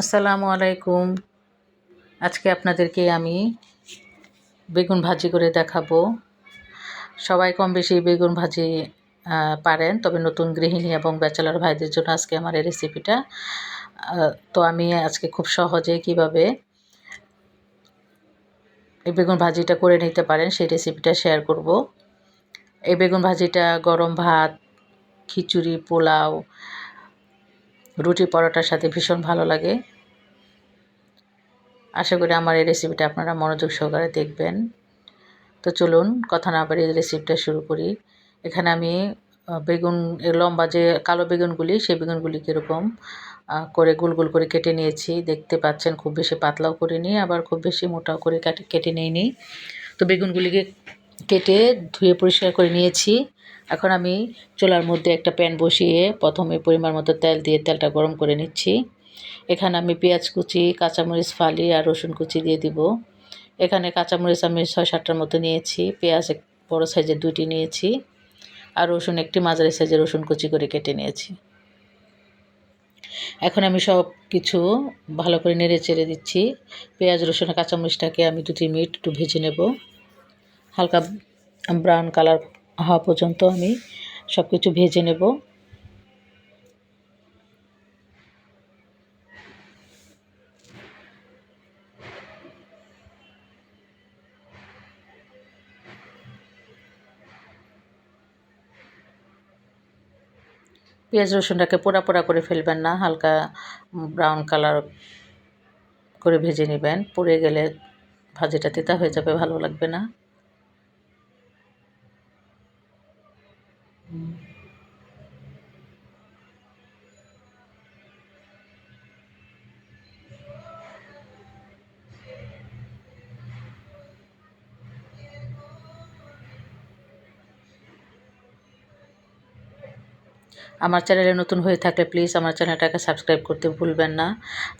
আসসালামু আলাইকুম। আজকে আপনাদেরকে আমি বেগুন ভাজি করে দেখাবো। সবাই কম বেশি বেগুন ভাজি পারেন, তবে নতুন গৃহিণী এবং ব্যাচেলার ভাইদের জন্য আজকে আমার এই রেসিপিটা। তো আমি আজকে খুব সহজে কীভাবে এই বেগুন ভাজিটা করে নিতে পারেন সেই রেসিপিটা শেয়ার করব। এই বেগুন ভাজিটা গরম ভাত, খিচুড়ি, পোলাও রুটি পরোটার সাথে ভীষণ ভালো লাগে। আশা করি আমার এই রেসিপিটা আপনারা মনোযোগ সহকারে দেখবেন। তো চলুন, কথা না বাড়িয়ে রেসিপিটা শুরু করি। এখানে আমি বেগুন লম্বা যে কালো বেগুনগুলি, সেই বেগুনগুলি কীরকম করে গোল গোল করে কেটে নিয়েছি। দেখতে পাচ্ছেন, খুব বেশি পাতলাও করে নিই আবার খুব বেশি মোটাও করে কেটে কেটে নিই নি তো বেগুনগুলিকে কেটে ধুয়ে পরিষ্কার করে নিয়েছি। এখন আমি চুলার মধ্যে একটা প্যান বসিয়ে প্রথমে পরিমাণ মতো তেল দিয়ে তেলটা গরম করে নিচ্ছি। এখানে আমি পেঁয়াজ কুচি, কাঁচামরিচ, ফালি আর রসুন কুচি দিয়ে দিব। এখানে কাঁচামরিচ আমি ছয় সাতটার মতো নিয়েছি, পেঁয়াজ এক বড়ো সাইজের দুইটি নিয়েছি আর রসুন একটি মাঝারি সাইজের রসুন কুচি করে কেটে নিয়েছি। এখন আমি সব কিছু ভালো করে নেড়ে চেড়ে দিচ্ছি। পেঁয়াজ, রসুন কাঁচামরিচটাকে আমি দু তিন মিনিট একটু ভেজে নেব। হালকা ব্রাউন কালার হওয়া পর্যন্ত আমি সব কিছু ভেজে নেব। পেঁয়াজ রসুনটাকে পোড়া পোড়া করে ফেলবেন না, হালকা ব্রাউন কালার করে ভেজে নেবেন। পুড়ে গেলে ভাজিটা তেতা হয়ে যাবে, ভালো লাগবে না। আমার চ্যানেলে নতুন হয়ে থাকলে প্লিজ আমার চ্যানেলটাকে সাবস্ক্রাইব করতে ভুলবেন না।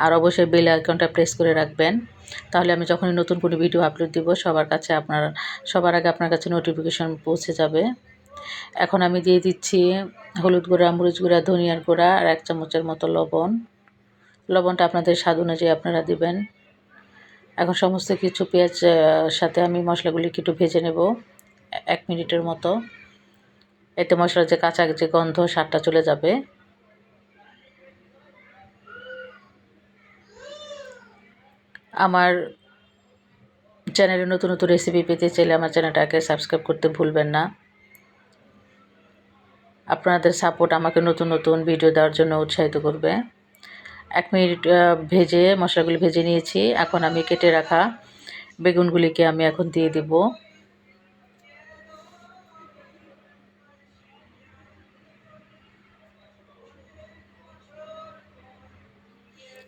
আর অবশ্যই বেল আইকনটা প্রেস করে রাখবেন। তাহলে আমি যখনই নতুন কোনো ভিডিও আপলোড দিব, সবার কাছে আপনার, সবার আগে আপনার কাছে নোটিফিকেশন পৌঁছে যাবে। এখন আমি দিয়ে দিচ্ছি হলুদ গুঁড়া, মরিচ গুঁড়া, ধনিয়ার গুঁড়া আর এক চামচের মতো লবণ। লবণটা আপনাদের স্বাদ অনুযায়ী আপনারা দিবেন। এখন সমস্ত কিছু পেঁয়াজ সাথে আমি মশলাগুলিকে একটু ভেজে নেব, এক মিনিটের মতো। এতে মশলার যে কাঁচা যে গন্ধ সারটা চলে যাবে। আমার চ্যানেলে নতুন নতুন রেসিপি পেতে চাইলে আমার চ্যানেলটাকে সাবস্ক্রাইব করতে ভুলবেন না। আপনাদের সাপোর্ট আমাকে নতুন নতুন ভিডিও দেওয়ার জন্য উৎসাহিত করবে। এক মিনিট ভেজে মশলাগুলি ভেজে নিয়েছি। এখন আমি কেটে রাখা বেগুনগুলিকে আমি এখন দিয়ে দিব।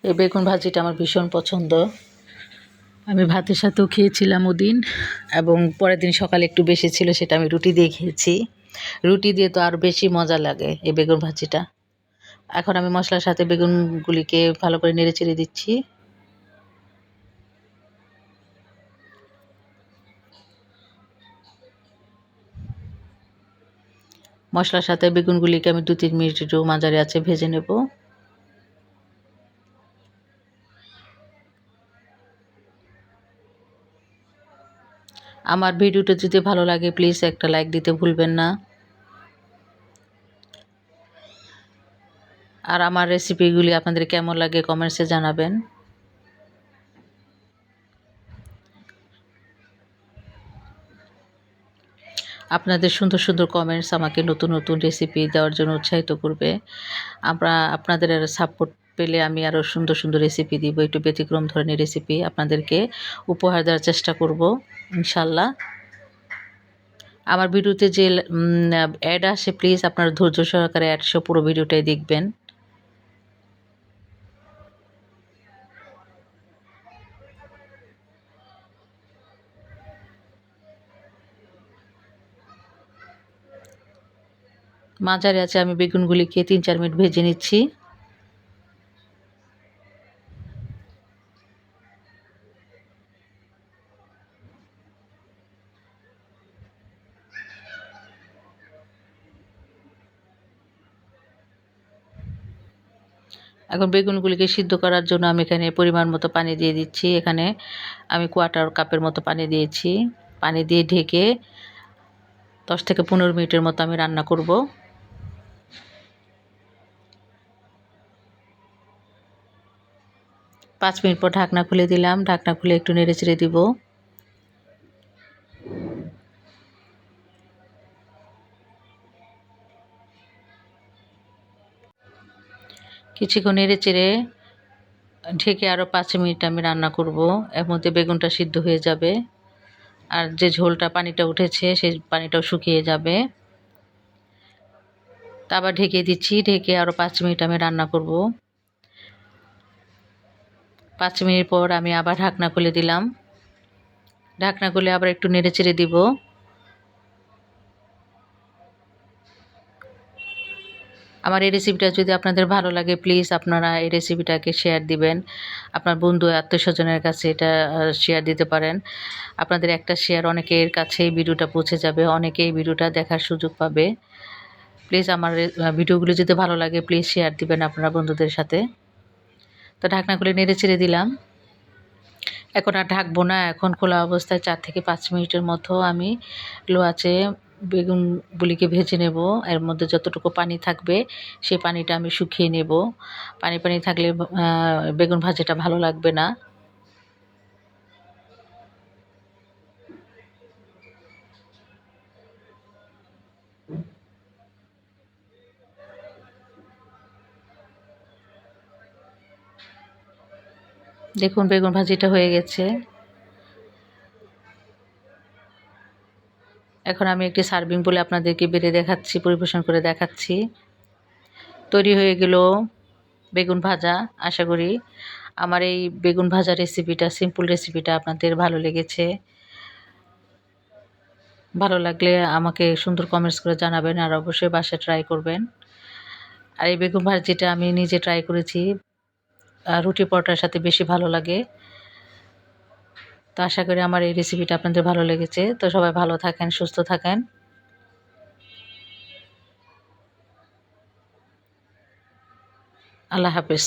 এই বেগুন ভাজিটা আমার ভীষণ পছন্দ। আমি ভাতের সাথেও খেয়েছিলাম ওদিন এবং পরের দিন সকালে একটু বেশি ছিল সেটা আমি রুটি দিয়ে খেয়েছি। রুটি দিয়ে তো আরও বেশি মজা লাগে এই বেগুন ভাজিটা। এখন আমি মশলার সাথে বেগুনগুলিকে ভালো করে নেড়ে চেড়ে দিচ্ছি। মশলার সাথে বেগুনগুলিকে আমি দু তিন মিনিট একটু মাঝারি আছে ভেজে নেব। আমার ভিডিওটা যদি ভালো লাগে প্লিজ একটা লাইক দিতে ভুলবেন না। আর আমার রেসিপিগুলি আপনাদের কেমন লাগে কমেন্টসে জানাবেন। আপনাদের সুন্দর সুন্দর কমেন্টস আমাকে নতুন নতুন রেসিপি দেওয়ার জন্য উৎসাহিত করবে। আমরা আপনাদের সাপোর্ট পেলে আমি আরও সুন্দর সুন্দর রেসিপি দিব, একটু ব্যতিক্রম ধরনের রেসিপি আপনাদেরকে উপহার দেওয়ার চেষ্টা করব, ইনশাল্লাহ। আমার ভিডিওতে যে অ্যাড আসে প্লিজ আপনারা ধৈর্য সহকারে অ্যাড সহ পুরো ভিডিওটাই দেখবেন। মাঝারি আছে, আমি বেগুনগুলিকে তিন চার মিনিট ভেজে নিচ্ছি। এখন বেগুনগুলিকে সিদ্ধ করার জন্য আমি এখানে পরিমাণ মতো পানি দিয়ে দিচ্ছি। এখানে আমি কোয়াটার কাপের মতো পানি দিয়েছি। পানি দিয়ে ঢেকে দশ থেকে পনেরো মিনিটের মতো আমি রান্না করব। পাঁচ মিনিট পর ঢাকনা খুলে দিলাম। ঢাকনা খুলে একটু নেড়ে চেড়ে দিব। কিছুক্ষণ নেড়ে চেড়ে ঢেকে আরও পাঁচ মিনিট আমি রান্না করব। এর মধ্যে বেগুনটা সিদ্ধ হয়ে যাবে। আর যে ঝোলটা পানিটা উঠেছে, সেই পানিটাও শুকিয়ে যাবে। তা আবার ঢেকে দিচ্ছি। ঢেকে আরও পাঁচ মিনিট আমি রান্না করব। পাঁচ মিনিট পর আমি আবার ঢাকনা খুলে দিলাম। ঢাকনা খুলে আবার একটু নেড়ে চেড়ে দিব। আমার এই রেসিপিটা যদি আপনাদের ভালো লাগে প্লিজ আপনারা এই রেসিপিটাকে শেয়ার দিবেন। আপনার বন্ধু আত্মীয় স্বজনের কাছে এটা শেয়ার দিতে পারেন। আপনাদের একটা শেয়ার অনেকের কাছে এই ভিডিওটা পৌঁছে যাবে, অনেকে এই ভিডিওটা দেখার সুযোগ পাবে। প্লিজ আমার ভিডিওগুলো যদি ভালো লাগে প্লিজ শেয়ার দিবেন আপনারা বন্ধুদের সাথে। তো ঢাকনা খুলে নেড়ে চেড়ে দিলাম। এখন আর ঢাকবো না, এখন খোলা অবস্থায় চার থেকে পাঁচ মিনিটের মতো আমি লো আছে বেগুনগুলিকে ভেজে নেব। এর মধ্যে যতটুকু পানি থাকবে সেই পানিটা আমি শুকিয়ে নেব। পানি পানি থাকলে বেগুন ভাজাটা ভালো লাগবে না। দেখুন, বেগুন ভাজিটা হয়ে গেছে। এখন আমি একটি সার্ভিং বলে আপনাদেরকে বেড়ে দেখাচ্ছি, পরিবেশন করে দেখাচ্ছি। তৈরি হয়ে গেল বেগুন ভাজা, আশা করি আমার এই বেগুন ভাজা রেসিপিটা, সিম্পল রেসিপিটা আপনাদের ভালো লেগেছে। ভালো লাগলে আমাকে সুন্দর কমেন্টস করে জানাবেন আর অবশ্যই বাসায় ট্রাই করবেন। আর এই বেগুন ভাজিটা আমি নিজে ট্রাই করেছি। রুটি পরোটার সাথে বেশি ভালো লাগে। তো আশা করি আমার এই রেসিপিটা আপনাদের ভালো লেগেছে। তো সবাই ভালো থাকেন, সুস্থ থাকেন। আল্লাহ হাফিজ।